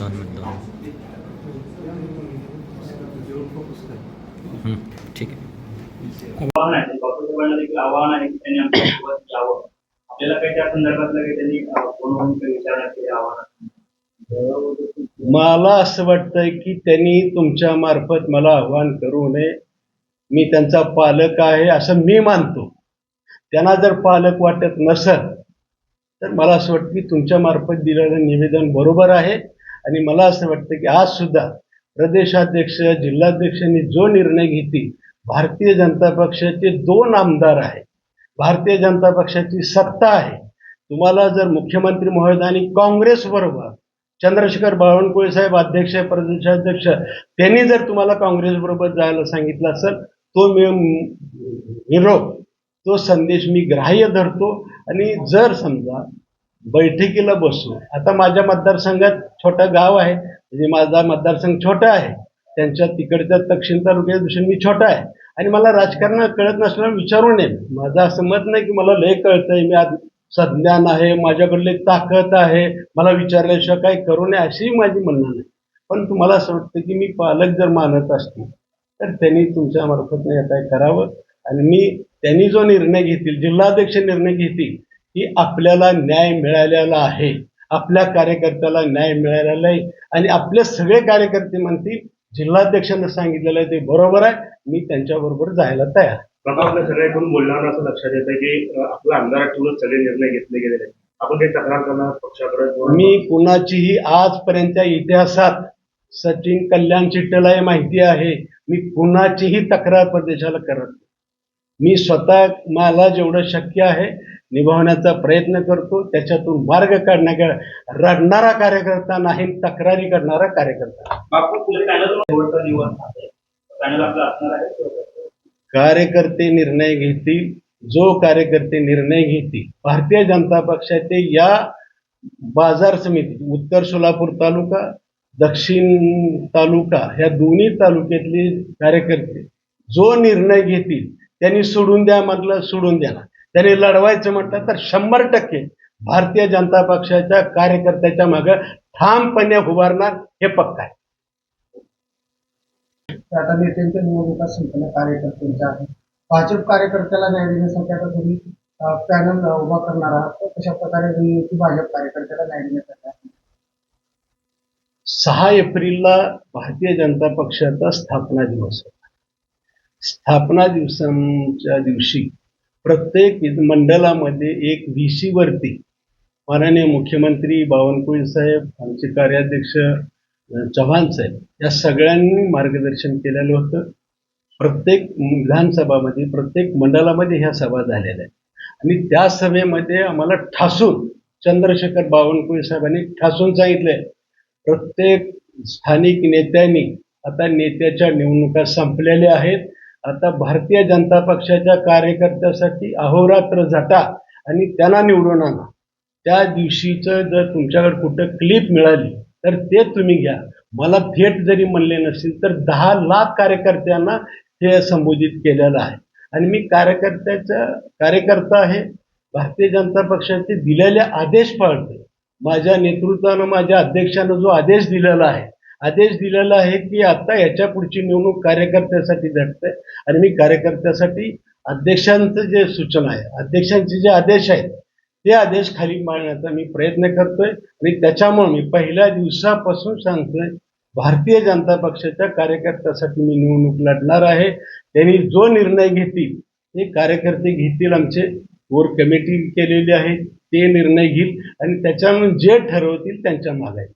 दोन मिनिट दोन ठीक आहे. आव्हान आहे देखील आव्हान आहे की त्यांनी आमच्यासोबत यावं आपल्याला काही त्या संदर्भातलं काही त्यांनी काही केले आव्हान मला असं वाटतंय की त्यांनी तुमच्या मार्फत मला आव्हान करू नये. मी त्यांचा पालक आहे असं मी मानतो. त्यांना जर पालक वाटत नसल तर मला असं वाटतं की तुमच्या मार्फत दिलेलं निवेदन बरोबर आहे. आणि मला असं वाटतं की आज सुद्धा प्रदेशाध्यक्ष जिल्हाध्यक्षांनी जो निर्णय घेतील भारतीय जनता पक्षाचे दोन आमदार आहेत. भारतीय जनता पक्षाची सत्ता आहे. तुम्हाला जर मुख्यमंत्री महोदयांनी काँग्रेस बरोबर चंद्रशेखर बावनकुळे साहेब अध्यक्ष प्रदेशाध्यक्ष त्यांनी जर तुम्हाला काँग्रेस बरोबर जायला सांगितलं असेल तो मी निरोप तो संदेश मी ग्राह्य धरतो. आणि जर समजा बैठकीला बसू आता माझ्या मतदारसंघात छोटं गाव आहे. म्हणजे माझा मतदारसंघ छोटा आहे. त्यांच्या तिकडच्या दक्षिण तालुक्याच्या दृष्टीने मी छोटा आहे. आणि मला राजकारण कळत नसल्यानं विचारू नये माझं असं मत नाही की मला लय कळतंय. मी आज सज्ञान आहे. माझ्याकडले ताकद आहे. मला विचारल्याशिवाय काही करू नये अशी माझी म्हणणं नाही. पण तुम्हाला असं वाटतं की मी पालक जर मानत असतील तर त्यांनी तुमच्या मार्फत काय करावं. आणि मी त्यांनी जो निर्णय घेतील जिल्हाध्यक्ष निर्णय घेतील की आपल्याला न्याय मिळालेला आहे. आपल्या कार्यकर्त्याला न्याय मिळालेला आहे आणि आपले सगळे कार्यकर्ते म्हणतील जिल्हाध्यक्षांना सांगितलेलं आहे ते बरोबर आहे मी त्यांच्याबरोबर जायला तयार. बाबा आपल्या सगळ्याकडून बोलण्यावर असं लक्षात येतं की अं, आपल्या आमदारातूनच सगळे निर्णय घेतले गेलेले आहेत आपण काही तक्रार करणार पक्षाकडे मी कुणाचीही आजपर्यंतच्या इतिहासात सचिन कल्याण चिट्टेला हे माहिती आहे मी कुणाचीही तक्रार प्रदेशाला करत नाही. मी स्वतः मला जेवढं शक्य आहे निभावण्याचा प्रयत्न करतो त्याच्यातून मार्ग काढण्याचा रडणारा कार्यकर्ता नाही तक्रारी करणारा कार्यकर्ता. कार्यकर्ते निर्णय घेतील. जो कार्यकर्ते निर्णय घेतील भारतीय जनता पक्षाचे या बाजार समिती उत्तर सोलापूर तालुका दक्षिण तालुका ह्या दोन्ही तालुक्यातले कार्यकर्ते जो निर्णय घेतील त्यांनी सोडून द्या म्हटलं सोडून द्या. त्यांनी लढवायचं म्हटलं तर शंभर टक्के भारतीय जनता पक्षाच्या कार्यकर्त्याच्या मागे ठामपणे उभारणार हे पक्का आहे. आता नेत्यांच्या निवडणुका कार्यकर्त्यांच्या आहेत. भाजप कार्यकर्त्याला न्याय देण्यासाठी आता तुम्ही पॅनल उभा करणार आहात. कशा प्रकारे भाजप कार्यकर्त्याला न्याय देण्यासाठी आहे? सहा एप्रिलला भारतीय जनता पक्षाचा स्थापना दिवस होता स्थापना दिवसांच्या दिवशी प्रत्येक मंडळामध्ये एक व्ही वरती माननीय मुख्यमंत्री बावनकुळे साहेब आमचे कार्याध्यक्ष चव्हाण साहेब या सगळ्यांनी मार्गदर्शन केलेलं होतं. प्रत्येक विधानसभामध्ये प्रत्येक मंडळामध्ये ह्या सभा झालेल्या आहेत. आणि त्या सभेमध्ये आम्हाला ठासून चंद्रशेखर बावनकुळे साहेबांनी ठासून सांगितलंय प्रत्येक स्थानिक नेत्यांनी आता नेत्याच्या निवडणुका संपलेल्या आहेत. आता भारतीय जनता पक्षाच्या कार्यकर्त्यासाठी अहोरात्र झटा आणि त्यांना निवडून आणा. त्या दिवशीचं जर तुमच्याकडे कुठं क्लिप मिळाली तर ते तुम्ही घ्या. मला थेट जरी म्हणले नसतील तर दहा लाख कार्यकर्त्यांना हे संबोधित केलेलं आहे. आणि मी कार्यकर्त्याचा कार्यकर्ता आहे. भारतीय जनता पक्षाचे दिलेले आदेश पाळते माझ्या नेतृत्वानं माझ्या अध्यक्षानं जो आदेश दिलेला आहे आदेश दिलेला आहे की आता याच्या पुढची निवडणूक कार्यकर्त्यासाठी झटते आणि मी कार्यकर्त्यासाठी अध्यक्षांचं जे सूचना आहे अध्यक्षांचे जे आदेश आहेत ते आदेश खाली मांडण्याचा मी प्रयत्न करतोय. आणि त्याच्यामुळे मी पहिल्या दिवसापासून सांगतोय भारतीय जनता पक्षाच्या कार्यकर्त्यासाठी मी निवडणूक लढणार आहे. त्यांनी जो निर्णय घेतील ते कार्यकर्ते घेतील. आमचे कोर कमिटी केलेली आहे ते निर्णय घेईल. आणि त्याच्यामुळे जे ठरवतील त्यांच्या मागे